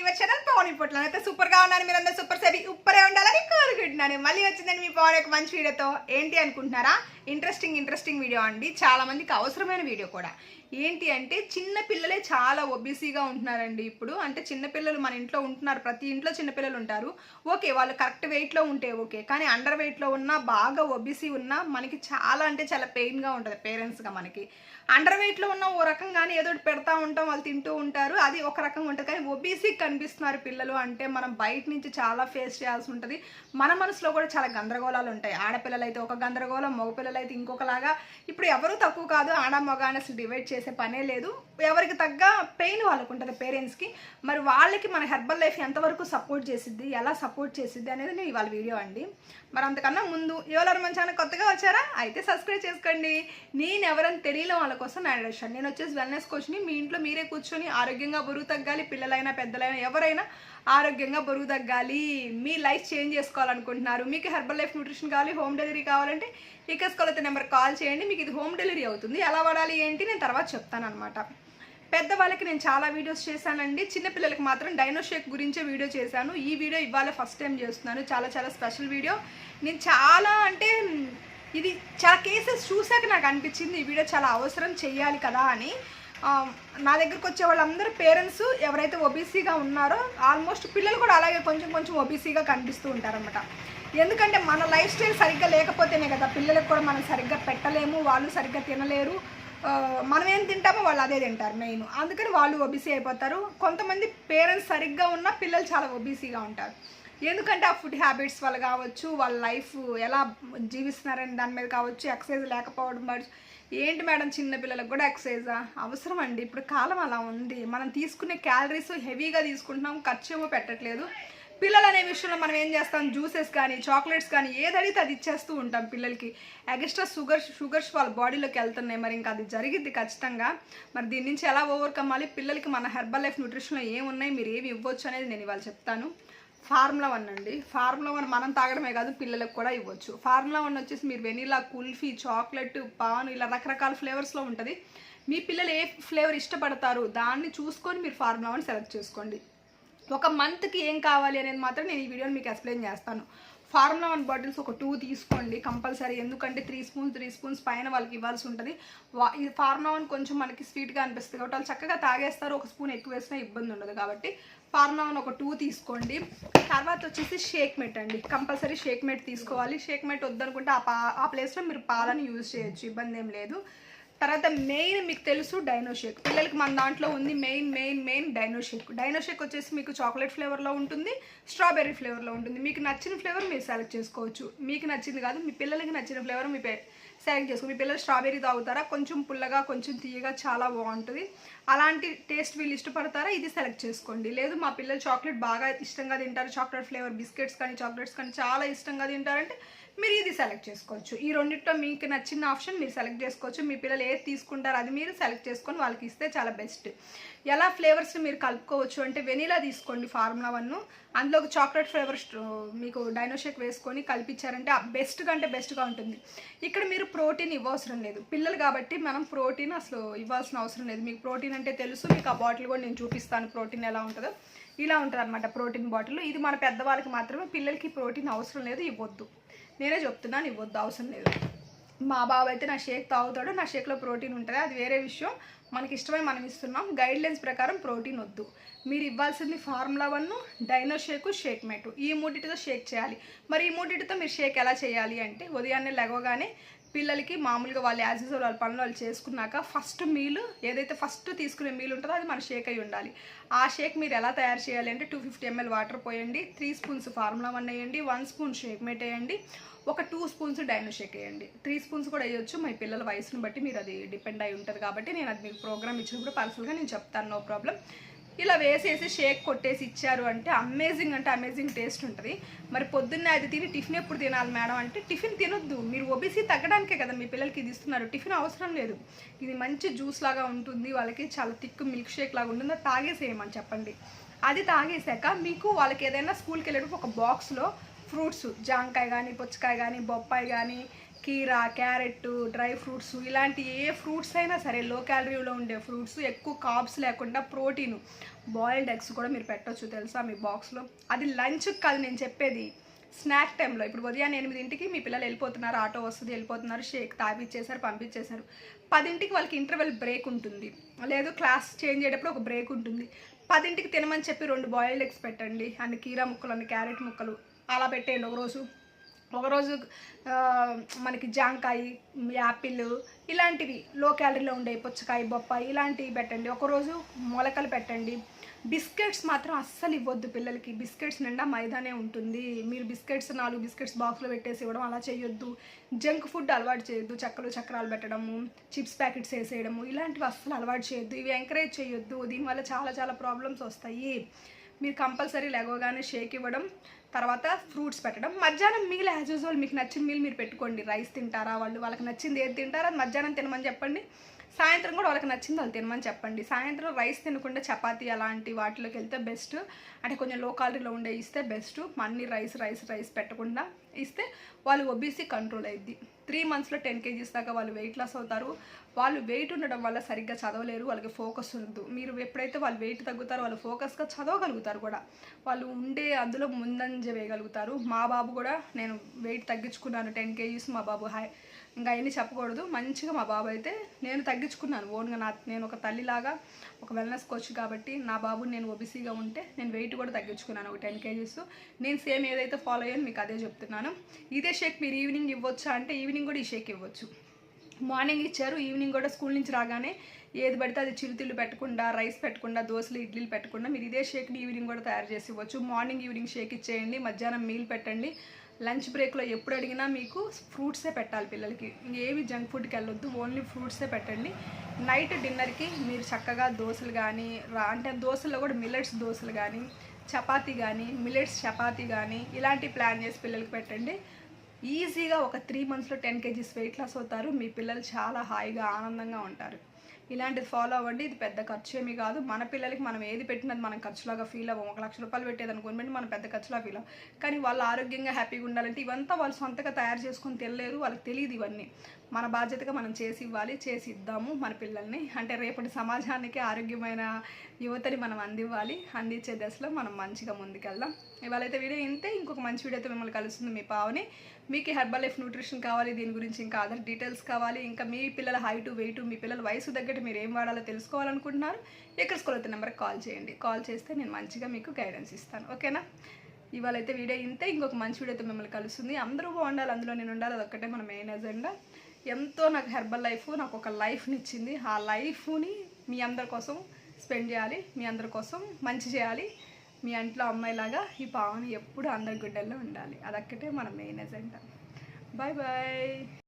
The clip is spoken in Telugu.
యువర్ ఛానల్ పవన్ ఇప్పట్లో. అయితే సూపర్గా ఉన్నాను. మీరందరూ సూపర్ సేవి. ఉప్పరే ఉండాలని కోరుకుంటున్నాను. మళ్ళీ వచ్చిందండి మీ పవన్ యొక్క మంచి వీడియోతో. ఏంటి అనుకుంటున్నారా? ఇంట్రెస్టింగ్ ఇంట్రెస్టింగ్ వీడియో అండి. చాలా మందికి అవసరమైన వీడియో కూడా. ఏంటి అంటే చిన్న పిల్లలే చాలా ఒబీసీగా ఉంటున్నారండి ఇప్పుడు. అంటే చిన్నపిల్లలు మన ఇంట్లో ఉంటున్నారు. ప్రతి ఇంట్లో చిన్నపిల్లలు ఉంటారు. ఓకే వాళ్ళు కరెక్ట్ వెయిట్లో ఉంటే ఓకే. కానీ అండర్ వెయిట్లో ఉన్నా బాగా ఒబీసీ ఉన్నా మనకి చాలా అంటే చాలా పెయిన్గా ఉంటుంది పేరెంట్స్గా మనకి. అండర్ వెయిట్లో ఉన్న ఓ రకం కానీ ఏదో ఒకటి పెడతా ఉంటాం వాళ్ళు తింటూ ఉంటారు. అది ఒక రకంగా ఉంటుంది. కానీ ఒబీసీ కనిపిస్తున్నారు పిల్లలు అంటే మనం బయట నుంచి చాలా ఫేస్ చేయాల్సి ఉంటుంది. మన మనసులో కూడా చాలా గందరగోళాలు ఉంటాయి. ఆడపిల్లలు అయితే ఒక గందరగోళం మగపిల్లలు అయితే ఇంకొకలాగా. ఇప్పుడు ఎవరు తక్కువ కాదు ఆడ మగ అని అసలు డివైడ్ చేసే పనే లేదు. ఎవరికి తగ్గ పెయిన్ వాళ్ళకు ఉంటుంది పేరెంట్స్కి మరి వాళ్ళకి మన హెర్బల్ లైఫ్ ఎంతవరకు సపోర్ట్ చేసిద్ది ఎలా సపోర్ట్ చేసిద్ది అనేది నేను ఇవాళ వీడియో అండి. మరి అంతకన్నా ముందు ఎవరు మన ఛానల్ కొత్తగా వచ్చారా? అయితే సబ్స్క్రైబ్ చేసుకోండి. నేను ఎవరైనా తెలియని వాళ్ళ కోసం నా నేను వచ్చేసి వెల్నెస్ కోచ్ని మీ ఇంట్లో మీరే కూర్చొని ఆరోగ్యంగా బరువు తగ్గాలి పిల్లలైనా పెద్దలైనా ఎవరైనా ఆరోగ్యంగా బరువు తగ్గాలి మీ లైఫ్ చేంజ్ చేసుకోవాలనుకుంటున్నారు. మీకు హెర్బల్ లైఫ్ న్యూట్రిషన్ కావాలి హోమ్ డెలివరీ కావాలంటే ఈకస్ కొలత నెంబర్ కాల్ చేయండి. మీకు ఇది హోమ్ డెలివరీ అవుతుంది. ఎలా వాడాలి ఏంటి? నేను తర్వాత చెప్తాను అనమాట పెద్దవాళ్ళకి నేను చాలా వీడియోస్ చేశానండి. చిన్నపిల్లలకి మాత్రం డైనోషేక్ గురించే వీడియో చేశాను. ఈ వీడియో ఇవాళ ఫస్ట్ టైం చేస్తున్నాను. చాలా చాలా స్పెషల్ వీడియో. నేను చాలా అంటే ఇది చాలా కేసెస్ చూశాక నాకు అనిపించింది ఈ వీడియో చాలా అవసరం చేయాలి కదా అని. నా దగ్గరకు వచ్చే వాళ్ళందరూ పేరెంట్స్ ఎవరైతే ఒబీసీగా ఉన్నారో ఆల్మోస్ట్ పిల్లలు కూడా అలాగే కొంచెం కొంచెం ఒబీసీగా కనిపిస్తూ ఉంటారనమాట ఎందుకంటే మన లైఫ్ స్టైల్ సరిగ్గా లేకపోతేనే కదా పిల్లలకు కూడా మనం సరిగ్గా పెట్టలేము వాళ్ళు సరిగ్గా తినలేరు. మనం ఏం తింటామో వాళ్ళు అదే తింటారు మెయిన్. అందుకని వాళ్ళు ఒబీసీ అయిపోతారు. కొంతమంది పేరెంట్స్ సరిగ్గా ఉన్న పిల్లలు చాలా ఒబీసీగా ఉంటారు. ఎందుకంటే ఆ ఫుడ్ హ్యాబిట్స్ వల్ల కావచ్చు వాళ్ళ లైఫ్ ఎలా జీవిస్తున్నారని దాని మీద కావచ్చు ఎక్సర్సైజ్ లేకపోవడం కావచ్చు ఏంటి మేడం చిన్న పిల్లలకు కూడా ఎక్సర్సైజా అవసరం అండి. ఇప్పుడు కాలం అలా ఉంది. మనం తీసుకునే క్యాలరీస్ హెవీగా తీసుకుంటున్నాం ఖర్చు ఏమో పెట్టట్లేదు. పిల్లలు అనే విషయంలో మనం ఏం చేస్తాం? జ్యూసెస్ కానీ చాక్లెట్స్ కానీ ఏది అడిగితే అది ఇచ్చేస్తూ ఉంటాం పిల్లలకి. ఎక్స్ట్రా షుగర్ షుగర్స్ వాళ్ళ బాడీలోకి వెళ్తున్నాయి మరి ఇంకా అది జరిగిద్ది ఖచ్చితంగా. మరి దీని నుంచి ఎలా ఓవర్కమ్ అవ్వాలి? పిల్లలకి మన హెర్బల్ లైఫ్ న్యూట్రిషన్లో ఏమున్నాయి? మీరు ఏమి ఇవ్వచ్చు అనేది నేను ఇవాళ చెప్తాను. ఫార్ములా వన్ అండి. ఫార్ములా వన్ మనం తాగడమే కాదు పిల్లలకు కూడా ఇవ్వచ్చు. ఫార్ములా వన్ వచ్చేసి మీరు వెనీలా కుల్ఫీ చాక్లెట్ పాన్ ఇలా రకరకాల ఫ్లేవర్స్లో ఉంటుంది. మీ పిల్లలు ఏ ఫ్లేవర్ ఇష్టపడతారు? దాన్ని చూసుకొని మీరు ఫార్ములా వన్ సెలెక్ట్ చేసుకోండి. ఒక మంత్కి ఏం కావాలి అనేది మాత్రం నేను ఈ వీడియోని మీకు ఎక్స్ప్లెయిన్ చేస్తాను. ఫార్ములా వన్ బాటిల్స్ ఒక టూ తీసుకోండి కంపల్సరీ. ఎందుకంటే త్రీ స్పూన్స్ త్రీ స్పూన్స్ పైన వాళ్ళకి ఇవ్వాల్సి ఉంటుంది. వా ఈ ఫార్ములా వన్ కొంచెం మనకి స్వీట్గా అనిపిస్తుంది కాబట్టి వాళ్ళు చక్కగా తాగేస్తారు. ఒక స్పూన్ ఎక్కువ వేసినా ఇబ్బంది ఉండదు కాబట్టి ఫార్ములా వన్ ఒక టూ తీసుకోండి. తర్వాత వచ్చేసి షేక్ మెట్ అండి. కంపల్సరీ షేక్ మెట్ తీసుకోవాలి. షేక్ మెట్ వద్దనుకుంటే ఆ పా ఆ ప్లేస్లో మీరు పాలను యూజ్ చేయొచ్చు. ఇబ్బంది ఏం లేదు. తర్వాత మెయిన్ మీకు తెలుసు డైనో షేక్ పిల్లలకి మన దాంట్లో ఉంది main main main dino shake dino shake వచ్చేసి మీకు చాక్లెట్ ఫ్లేవర్లో ఉంటుంది స్ట్రాబెర్రీ ఫ్లేవర్లో ఉంటుంది. మీకు నచ్చిన ఫ్లేవర్ మీరు సెలెక్ట్ చేసుకోవచ్చు. మీకు నచ్చింది కాదు మీ పిల్లలకి నచ్చిన ఫ్లేవర్ మీ సెలెక్ట్ చేసుకో. మీ పిల్లలు స్ట్రాబెర్రీ తాగుతారా? కొంచెం పుల్లగా కొంచెం తీయగా చాలా బాగుంటుంది. అలాంటి టేస్ట్ వీళ్ళు ఇష్టపడతారా? ఇది సెలెక్ట్ చేసుకోండి. లేదు మా పిల్లలు చాక్లెట్ బాగా ఇష్టంగా తింటారు. చాక్లెట్ ఫ్లేవర్ బిస్కెట్స్ కానీ చాక్లెట్స్ కానీ చాలా ఇష్టంగా తింటారంటే మీరు ఇది సెలెక్ట్ చేసుకోవచ్చు. ఈ రెండింటిలో మీకు నచ్చిన ఆప్షన్ మీరు సెలెక్ట్ చేసుకోవచ్చు. మీ పిల్లలు ఏది తీసుకుంటారో అది మీరు సెలెక్ట్ చేసుకొని వాళ్ళకి ఇస్తే చాలా బెస్ట్ ఎలా ఫ్లేవర్స్ మీరు కలుపుకోవచ్చు అంటే వెనీలా తీసుకోండి ఫార్ములా వన్ అందులో ఒక చాక్లెట్ ఫ్లేవర్స్ మీకు డైనోషేక్ వేసుకొని కల్పించారంటే బెస్ట్ కంటే బెస్ట్గా ఉంటుంది. ఇక్కడ మీరు ప్రోటీన్ ఇవ్వవసరం లేదు. పిల్లలు కాబట్టి మనం ప్రోటీన్ అసలు ఇవ్వాల్సిన అవసరం లేదు. మీకు ప్రోటీన్ అంటే తెలుసు మీకు ఆ బాటిల్ కూడా నేను చూపిస్తాను ప్రోటీన్ ఎలా ఉంటుందో. ఇలా ఉంటుంది అనమాట ప్రోటీన్ బాటిల్. ఇది మన పెద్దవాళ్ళకి మాత్రమే పిల్లలకి ప్రోటీన్ అవసరం లేదు ఇవ్వద్దు. నేనే చెప్తున్నాను ఇవ్వద్దు అవసరం లేదు. మా బాబు అయితే నా షేక్ తాగుతాడు నా షేక్లో ప్రోటీన్ ఉంటుంది. అది వేరే విషయం. మనకి ఇష్టమై మనం ఇస్తున్నాం. గైడ్ లైన్స్ ప్రకారం ప్రోటీన్ వద్దు. మీరు ఇవ్వాల్సింది formula one dino shake shake mate ఈ మూడింటితో షేక్ చేయాలి. మరి ఈ మూడింటితో మీరు షేక్ ఎలా చేయాలి అంటే ఉదయాన్నే లెగవగానే పిల్లలకి మామూలుగా వాళ్ళు యాజ్ యూజువల్ వాళ్ళ పనులు వాళ్ళు చేసుకున్నాక ఫస్ట్ మీల్ ఏదైతే ఫస్ట్ తీసుకునే మీల్ ఉంటుందో అది మన షేక్ అయి ఉండాలి. ఆ షేక్ మీరు ఎలా తయారు చేయాలి అంటే టూ ఫిఫ్టీ ఎంఎల్ వాటర్ పోయండి త్రీ స్పూన్స్ ఫార్ములా వన్ వేయండి వన్ స్పూన్ షేక్ మేట్ వేయండి ఒక టూ స్పూన్స్ డైనో షేక్ వేయండి. త్రీ స్పూన్స్ కూడా వేయొచ్చు మీ పిల్లల వయసును బట్టి మీరు అది డిపెండ్ అయి ఉంటుంది కాబట్టి నేను అది మీకు ప్రోగ్రామ్ ఇచ్చినప్పుడు పర్సనల్గా నేను చెప్తాను నో ప్రాబ్లం. ఇలా వేసేసి షేక్ కొట్టేసి ఇచ్చారు అంటే అమేజింగ్ అంటే అమేజింగ్ టేస్ట్ ఉంటుంది. మరి పొద్దున్నే అది తిని టిఫిన్ ఎప్పుడు తినాలి మేడం అంటే టిఫిన్ తినొద్దు. మీరు ఒబిసి తగ్గడానికే కదా మీ పిల్లలకి ఇది ఇస్తున్నారు. టిఫిన్ అవసరం లేదు. ఇది మంచి జ్యూస్ లాగా ఉంటుంది. వాళ్ళకి చాలా థిక్ మిల్క్ షేక్ లాగా ఉంటుంది. అది తాగేసేయమని చెప్పండి. అది తాగేసాక మీకు వాళ్ళకి ఏదైనా స్కూల్కి వెళ్ళేటప్పుడు ఒక బాక్స్లో ఫ్రూట్స్ జాంకాయ కానీ పుచ్చకాయ కానీ బొప్పాయి కానీ కీరా క్యారెట్ డ్రై ఫ్రూట్స్ ఇలాంటి ఏ ఫ్రూట్స్ అయినా సరే లో క్యాలరీలో ఉండే ఫ్రూట్స్ ఎక్కువ కాబ్స్ లేకుండా ప్రోటీన్ బాయిల్డ్ ఎగ్స్ కూడా మీరు పెట్టొచ్చు తెలుసా మీ బాక్స్లో అది లంచ్ కాదు నేను చెప్పేది స్నాక్ టైంలో ఇప్పుడు ఉదయం ఎనిమిదింటికి మీ పిల్లలు వెళ్ళిపోతున్నారు ఆటో వస్తుంది వెళ్ళిపోతున్నారు షేక్ తాగిచ్చేసారు పంపించేశారు. పదింటికి వాళ్ళకి ఇంటర్వెల్ బ్రేక్ ఉంటుంది. లేదు క్లాస్ చేంజ్ అయ్యేటప్పుడు ఒక బ్రేక్ ఉంటుంది. పదింటికి తినమని చెప్పి రెండు బాయిల్డ్ ఎగ్స్ పెట్టండి. అన్ని కీరా ముక్కలు అన్ని క్యారెట్ ముక్కలు అలా పెట్టేయండి ఒకరోజు. ఒకరోజు మనకి జాంకాయ యాపిల్ ఇలాంటివి లో క్యాలరీలో ఉండే పుచ్చకాయ బొప్పాయి ఇలాంటివి పెట్టండి. ఒకరోజు మొలకలు పెట్టండి. బిస్కెట్స్ మాత్రం అస్సలు ఇవ్వద్దు పిల్లలకి. బిస్కెట్స్ నిండా మైదానే ఉంటుంది. మీరు బిస్కెట్స్ నాలుగు బిస్కెట్స్ బాక్స్లో పెట్టేసి ఇవ్వడం అలా చేయొద్దు. జంక్ ఫుడ్ అలవాటు చేయొద్దు. చక్కలు చక్రాలు పెట్టడము చిప్స్ ప్యాకెట్స్ వేసేయడము ఇలాంటివి అస్సలు అలవాటు చేయొద్దు. ఇవి ఎంకరేజ్ చేయొద్దు. దీనివల్ల చాలా చాలా ప్రాబ్లమ్స్ వస్తాయి. మీరు కంపల్సరీ లేవగానే షేక్ ఇవ్వడం తర్వాత ఫ్రూట్స్ పెట్టడం. మధ్యాహ్నం మీల్ యాజ్ యూజువల్ మీకు నచ్చిన మీల్ మీరు పెట్టుకోండి. రైస్ తింటారా వాళ్ళు? వాళ్ళకి నచ్చింది ఏది తింటారా? మధ్యాహ్నం తినమని చెప్పండి. సాయంత్రం కూడా వాళ్ళకి నచ్చింది వాళ్ళు తినమని చెప్పండి. సాయంత్రం రైస్ తినకుండా చపాతీ అలాంటి వాటిలోకి వెళ్తే బెస్ట్. అంటే కొంచెం లో క్యాలరీలో ఉండే ఇస్తే బెస్ట్. అన్ని రైస్ రైస్ రైస్ పెట్టకుండా ఇస్తే వాళ్ళు ఒబీసీ కంట్రోల్ అయ్యిద్ది త్రీ మంత్స్లో టెన్ కేజీస్ దాకా వాళ్ళు వెయిట్ లాస్ అవుతారు. వాళ్ళు వెయిట్ ఉండడం వల్ల సరిగ్గా చదవలేరు వాళ్ళకి ఫోకస్ ఉండదు. మీరు ఎప్పుడైతే వాళ్ళు వెయిట్ తగ్గుతారో వాళ్ళు ఫోకస్గా చదవగలుగుతారు కూడా. వాళ్ళు ఉండే అందులో ముందంజ వేయగలుగుతారు. మా బాబు కూడా నేను వెయిట్ తగ్గించుకున్నాను టెన్ కేజీస్ మా బాబు హై ఇంకా అవన్నీ చెప్పకూడదు. మంచిగా మా బాబు అయితే నేను తగ్గించుకున్నాను. ఓన్గా నా నేను ఒక తల్లిలాగా ఒక వెల్నెస్ కోచ్ కాబట్టి నా బాబుని నేను ఓబీసీగా ఉంటే నేను వెయిట్ కూడా తగ్గించుకున్నాను. ఒక టెన్ కేజీస్ నేను సేమ్ ఏదైతే ఫాలో అయ్యాను మీకు అదే చెప్తున్నాను. ఇదే షేక్ మీరు ఈవినింగ్ ఇవ్వచ్చా అంటే ఈవినింగ్ కూడా ఈ షేక్ ఇవ్వచ్చు. మార్నింగ్ ఇచ్చారు ఈవినింగ్ కూడా స్కూల్ నుంచి రాగానే ఏది పడితే అది చిరుతిళ్ళు పెట్టకుండా రైస్ పెట్టకుండా దోశలు ఇడ్లీలు పెట్టకుండా మీరు ఇదే షేక్ని ఈవినింగ్ కూడా తయారు చేసి ఇవ్వచ్చు. మార్నింగ్ ఈవినింగ్ షేక్ ఇచ్చేయండి మధ్యాహ్నం మీల్ పెట్టండి. లంచ్ బ్రేక్లో ఎప్పుడు అడిగినా మీకు ఫ్రూట్సే పెట్టాలి పిల్లలకి. ఏవి జంక్ ఫుడ్కి వెళ్ళొద్దు ఓన్లీ ఫ్రూట్సే పెట్టండి. నైట్ డిన్నర్కి మీరు చక్కగా దోశలు కానీ అంటే దోశల్లో కూడా మిల్లెట్స్ దోశలు కానీ చపాతీ కానీ మిల్లెట్స్ చపాతీ కానీ ఇలాంటి ప్లాన్ చేసి పిల్లలకి పెట్టండి. ఈజీగా ఒక త్రీ మంత్స్లో టెన్ కేజీస్ వెయిట్ లాస్ అవుతారు. మీ పిల్లలు చాలా హాయిగా ఆనందంగా ఉంటారు. ఇలాంటిది ఫాలో అవ్వండి. ఇది పెద్ద ఖర్చు ఏమీ కాదు. మన పిల్లలకి మనం ఏది పెట్టినది మనం ఖర్చులాగా ఫీల్ అవ్వం. ఒక లక్ష రూపాయలు పెట్టేది అనుకోండి మనం పెద్ద ఖర్చులా ఫీల్ అవ్వం. కానీ వాళ్ళు ఆరోగ్యంగా హ్యాపీగా ఉండాలంటే ఇవంతా వాళ్ళు సొంతగా తయారు చేసుకొని తెలియలేరు వాళ్ళకి తెలియదు ఇవన్నీ. మన బాధ్యతగా మనం చేసి ఇవ్వాలి చేసి ఇద్దాము మన పిల్లల్ని. అంటే రేపటి సమాజానికి ఆరోగ్యమైన యువతని మనం అందివ్వాలి. అందించే దశలో మనం మంచిగా ముందుకెళ్దాం. ఇవాళ అయితే వీడియో ఇంతే. ఇంకొక మంచి వీడియోతో మిమ్మల్ని కలుస్తుంది మీ పావని. మీకు హెర్బల్ లైఫ్ న్యూట్రిషన్ కావాలి దీని గురించి ఇంకా అదర్ డీటెయిల్స్ కావాలి. ఇంకా మీ పిల్లల హైట్ వెయిట్ మీ పిల్లల వయసు తగ్గట్టు మీరు ఏం వాడాలో తెలుసుకోవాలనుకుంటున్నారు ఎక్కడ స్కూల్ అయితే నెంబర్కి కాల్ చేయండి. కాల్ చేస్తే నేను మంచిగా మీకు గైడెన్స్ ఇస్తాను. ఓకేనా? ఇవాళ అయితే వీడియో ఇంతే. ఇంకొక మంచి వీడియోతో మిమ్మల్ని కలుస్తుంది. అందరూ బాగుండాలి అందులో నేను ఉండాలి అదొక్కటే మన మెయిన్ ఎజెండా ఎంతో నాకు హెర్బల్ లైఫ్ నాకు ఒక లైఫ్ని ఇచ్చింది. ఆ లైఫ్ని మీ అందరి కోసం స్పెండ్ చేయాలి మీ అందరి కోసం మంచి చేయాలి. మీ ఇంట్లో అమ్మాయిలాగా ఈ పావని ఎప్పుడు అందరి గుడ్డల్లో ఉండాలి. అదొక్కటే మన మెయిన్ ఎజెండా బాయ్ బాయ్